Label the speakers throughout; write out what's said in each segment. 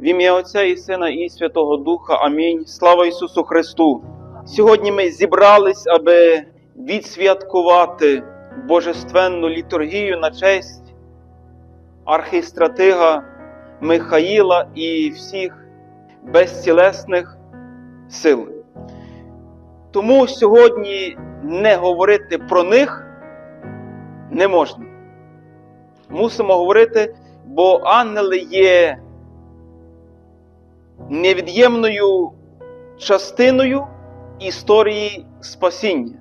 Speaker 1: В ім'я Отця і Сина і Святого Духа. Амінь. Слава Ісусу Христу! Сьогодні ми зібрались, аби відсвяткувати божественну літургію на честь архістратига Михаїла і всіх безцілесних сил. Тому сьогодні не говорити про них не можна. Мусимо говорити, бо ангели є невід'ємною частиною історії спасіння.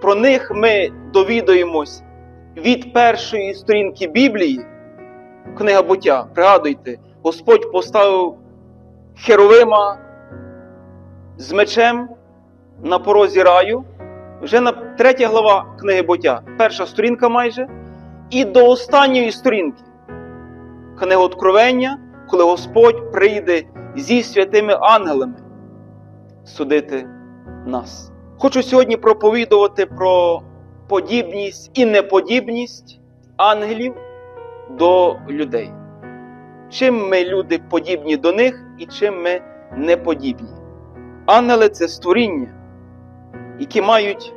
Speaker 1: Про них ми довідуємось від першої сторінки Біблії, книга буття. Пригадуйте, Господь поставив Херовима з мечем на порозі раю. Вже на третя глава книги буття, перша сторінка майже, і до останньої сторінки книги Откровення, коли Господь прийде зі святими ангелами судити нас. Хочу сьогодні проповідувати про подібність і неподібність ангелів до людей. Чим ми люди подібні до них і чим ми не подібні. Ангели це створіння, які мають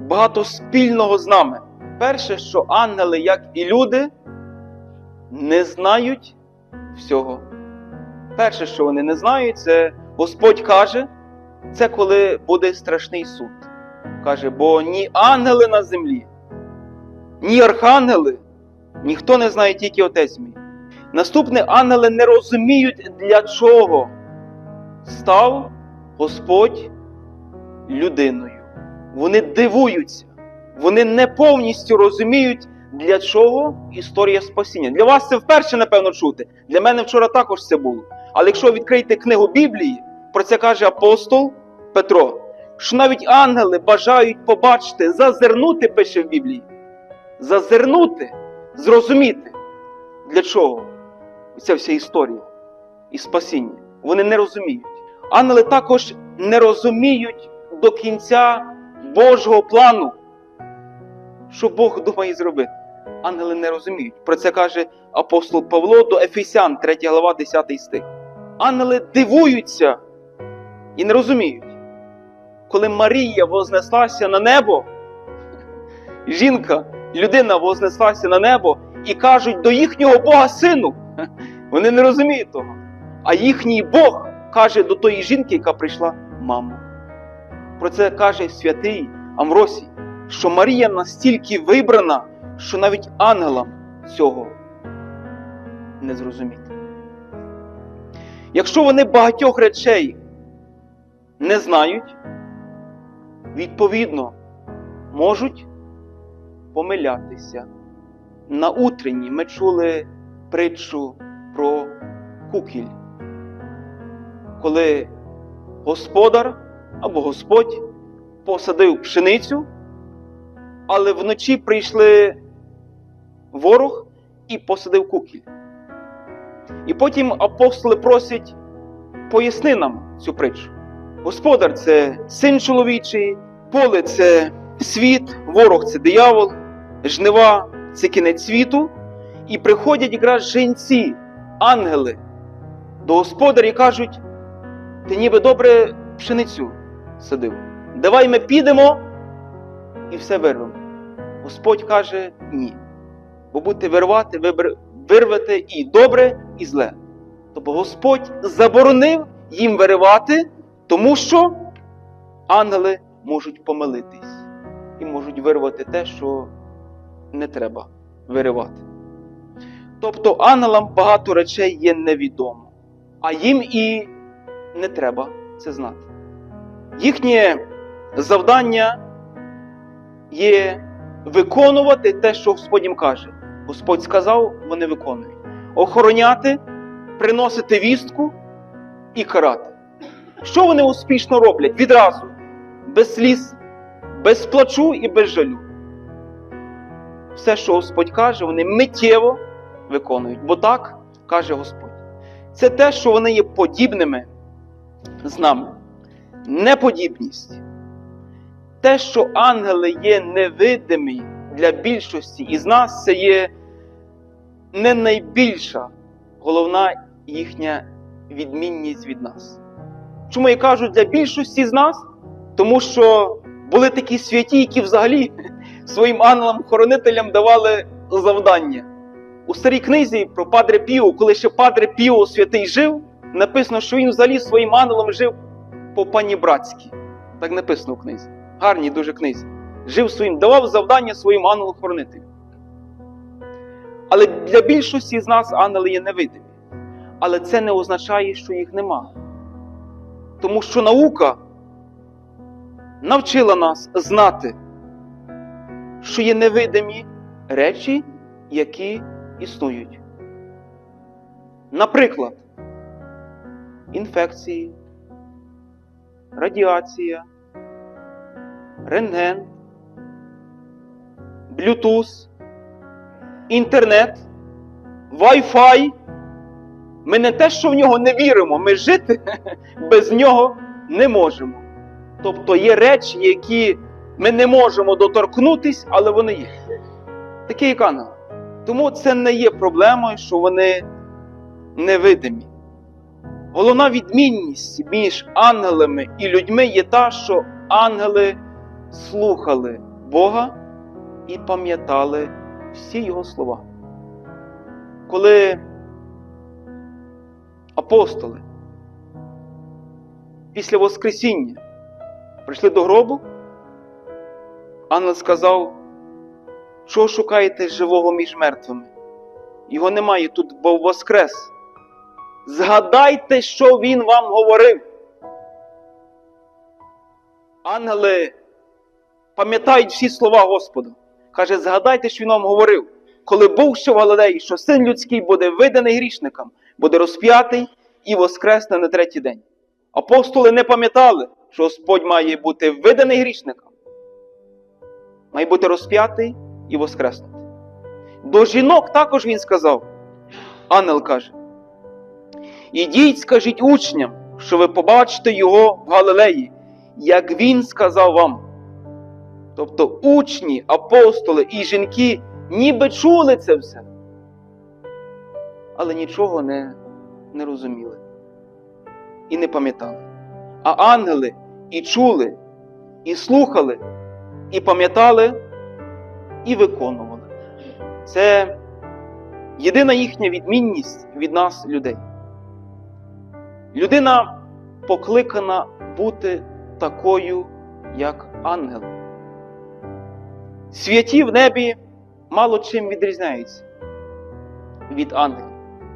Speaker 1: багато спільного з нами. Перше, що ангели, як і люди, не знають всього. Перше, що вони не знають, це Господь каже, це коли буде страшний суд. Каже, бо ні ангели на землі, ні архангели, ніхто не знає тільки Отець мій. Наступне ангели не розуміють, для чого став Господь людиною. Вони дивуються, вони не повністю розуміють, для чого історія спасіння. Для вас це вперше, напевно, чути. Для мене вчора також це було. Але якщо відкрити книгу Біблії, про це каже апостол Петро, що навіть ангели бажають побачити, зазирнути, пише в Біблії, зазирнути, зрозуміти, для чого ця вся історія і спасіння. Вони не розуміють. Ангели також не розуміють до кінця Божого плану, що Бог думає зробити. Ангели не розуміють. Про це каже апостол Павло до Ефесян, 3 глава, 10 стих. Ангели дивуються і не розуміють. Коли Марія вознеслася на небо, жінка, людина вознеслася на небо і кажуть до їхнього Бога сину. Вони не розуміють того. А їхній Бог каже до тої жінки, яка прийшла, мамо. Про це каже святий Амросій, що Марія настільки вибрана, що навіть ангелам цього не зрозуміти. Якщо вони багатьох речей не знають, відповідно можуть помилятися. На утренні ми чули притчу про кукіль, коли господар або Господь посадив пшеницю, але вночі прийшли ворог і посадив кукіль. І потім апостоли просять поясни нам цю притчу. Господар це син чоловічий, поле це світ, ворог це диявол, жнива це кінець світу. І приходять якраз жінці, ангели до господаря і кажуть: ти ніби добре пшеницю садив. Давай ми підемо і все вирвемо. Господь каже ні. Бо будете вирвати, вибр... вирвете і добре, і зле. Тобто Господь заборонив їм виривати, тому що ангели можуть помилитись і можуть вирвати те, що не треба виривати. Тобто ангелам багато речей є невідомо, а їм і не треба це знати. Їхнє завдання є виконувати те, що Господь їм каже. Господь сказав, вони виконують. Охороняти, приносити вістку і карати. Що вони успішно роблять? Відразу, без сліз, без плачу і без жалю. Все, що Господь каже, вони миттєво виконують. Бо так каже Господь. Це те, що вони є подібними з нами. Неподібність. Те, що ангели є невидимі для більшості із нас, це є не найбільша головна їхня відмінність від нас. Чому я кажу для більшості з нас? Тому що були такі святі, які взагалі своїм ангелам-хоронителям давали завдання. У старій книзі про Падре Піо, коли ще Падре Піо святий жив, написано, що він взагалі своїм ангелом жив по пані братськи. Так написано в книзі. Гарній дуже книзі. Жив своїм, давав завдання своїм ангелу-хоронителю. Але для більшості з нас ангели є невидимі. Але це не означає, що їх нема. Тому що наука навчила нас знати, що є невидимі речі, які існують. Наприклад, інфекції, радіація, рентген, блютуз, інтернет, Wi-Fi. Ми не те, що в нього не віримо, ми жити без нього не можемо. Тобто є речі, які ми не можемо доторкнутись, але вони є. Такі як ангели. Тому це не є проблемою, що вони невидимі. Головна відмінність між ангелами і людьми є та, що ангели слухали Бога і пам'ятали всі Його слова. Коли апостоли після Воскресіння прийшли до гробу, ангел сказав, що шукаєте живого між мертвими? Його немає тут, бо воскрес. Згадайте, що він вам говорив. Ангели пам'ятають всі слова Господа. Каже, згадайте, що він вам говорив, коли був ще в Галилеї, що син людський буде виданий грішникам, буде розп'ятий і воскресне на третій день. Апостоли не пам'ятали, що Господь має бути виданий грішникам, має бути розп'ятий і воскреснути. До жінок також він сказав, ангел каже: Ідіть, скажіть учням, що ви побачите його в Галилеї, як він сказав вам. Тобто учні, апостоли і жінки ніби чули це все, але нічого не, не розуміли і не пам'ятали. А ангели і чули, і слухали, і пам'ятали, і виконували. Це єдина їхня відмінність від нас, людей. Людина покликана бути такою, як ангел. Святі в небі мало чим відрізняються від ангелів.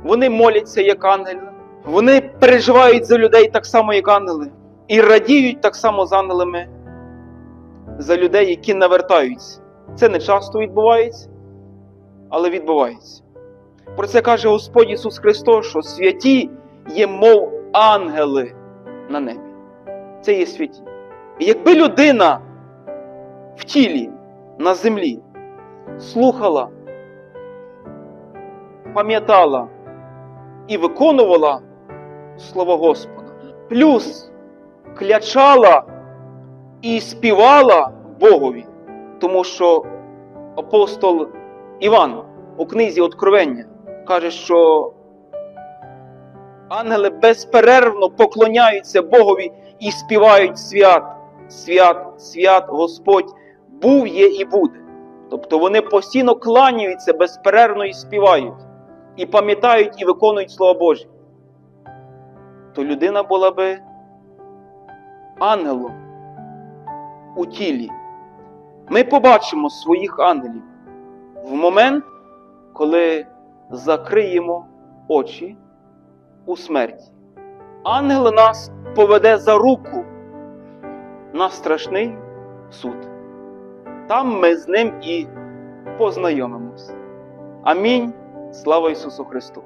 Speaker 1: Вони моляться як ангели, вони переживають за людей так само, як ангели, і радіють так само з ангелами за людей, які навертаються. Це не часто відбувається, але відбувається. Про це каже Господь Ісус Христос, що святі є, мов ангели на небі. Це є святі. І якби людина в тілі на землі. Слухала, пам'ятала і виконувала Слово Господа, плюс клячала і співала Богові, тому що апостол Іван у книзі Откровення каже, що ангели безперервно поклоняються Богові і співають свят, свят, свят Господь був, є і буде. Тобто вони постійно кланяються безперервно і співають, і пам'ятають і виконують Слово Боже. То людина була би ангелом у тілі. Ми побачимо своїх ангелів в момент, коли закриємо очі у смерті. Ангел нас поведе за руку на страшний суд. Там ми з ним і познайомимось. Амінь. Слава Ісусу Христу!